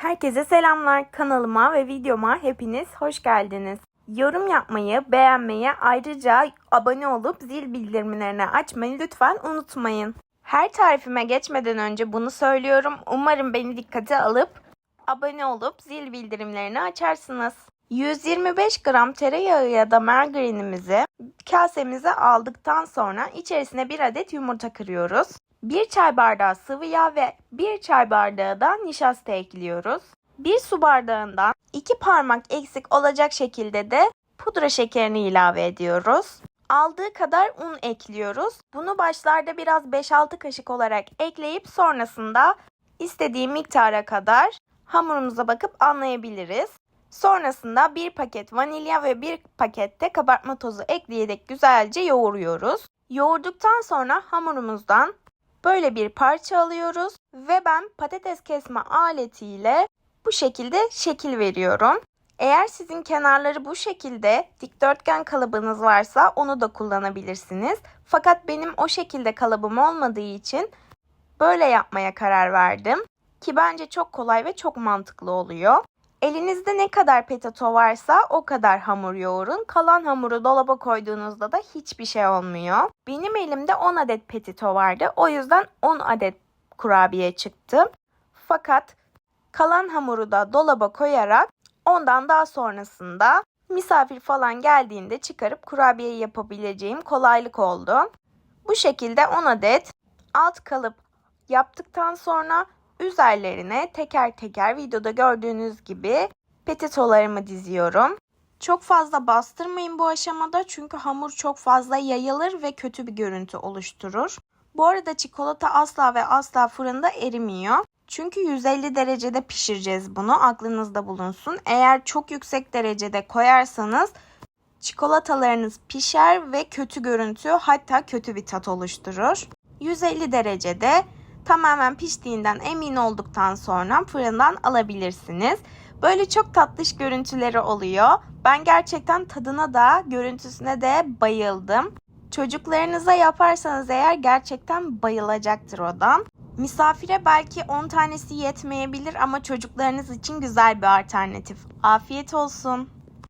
Herkese selamlar. Kanalıma ve videoma hepiniz hoş geldiniz. Yorum yapmayı, beğenmeyi, ayrıca abone olup zil bildirimlerini açmayı lütfen unutmayın. Her tarifime geçmeden önce bunu söylüyorum. Umarım beni dikkate alıp abone olup zil bildirimlerini açarsınız. 125 gram tereyağı ya da margarinimizi kasemize aldıktan sonra içerisine bir adet yumurta kırıyoruz. 1 çay bardağı sıvı yağ ve 1 çay bardağı da nişasta ekliyoruz. 1 su bardağından 2 parmak eksik olacak şekilde de pudra şekerini ilave ediyoruz. Aldığı kadar un ekliyoruz. Bunu başlarda biraz 5-6 kaşık olarak ekleyip sonrasında istediği miktara kadar hamurumuza bakıp anlayabiliriz. Sonrasında bir paket vanilya ve bir pakette kabartma tozu ekleyerek güzelce yoğuruyoruz. Yoğurduktan sonra hamurumuzdan böyle bir parça alıyoruz ve ben patates kesme aletiyle bu şekilde şekil veriyorum. Eğer sizin kenarları bu şekilde dikdörtgen kalıbınız varsa onu da kullanabilirsiniz. Fakat benim o şekilde kalıbım olmadığı için böyle yapmaya karar verdim. Ki bence çok kolay ve çok mantıklı oluyor. Elinizde ne kadar petato varsa o kadar hamur yoğurun. Kalan hamuru dolaba koyduğunuzda da hiçbir şey olmuyor. Benim elimde 10 adet petito vardı. O yüzden 10 adet kurabiye çıktı. Fakat kalan hamuru da dolaba koyarak ondan daha sonrasında misafir falan geldiğinde çıkarıp kurabiye yapabileceğim kolaylık oldu. Bu şekilde 10 adet alt kalıp yaptıktan sonra üzerlerine teker teker videoda gördüğünüz gibi petitolarımı diziyorum. Çok fazla bastırmayın bu aşamada çünkü hamur çok fazla yayılır ve kötü bir görüntü oluşturur. Bu arada çikolata asla ve asla fırında erimiyor. Çünkü 150 derecede pişireceğiz bunu. Aklınızda bulunsun. Eğer çok yüksek derecede koyarsanız çikolatalarınız pişer ve kötü görüntü hatta kötü bir tat oluşturur. 150 derecede tamamen piştiğinden emin olduktan sonra fırından alabilirsiniz. Böyle çok tatlış görüntüleri oluyor. Ben gerçekten tadına da görüntüsüne de bayıldım. Çocuklarınıza yaparsanız eğer gerçekten bayılacaktır o da. Misafire belki 10 tanesi yetmeyebilir ama çocuklarınız için güzel bir alternatif. Afiyet olsun.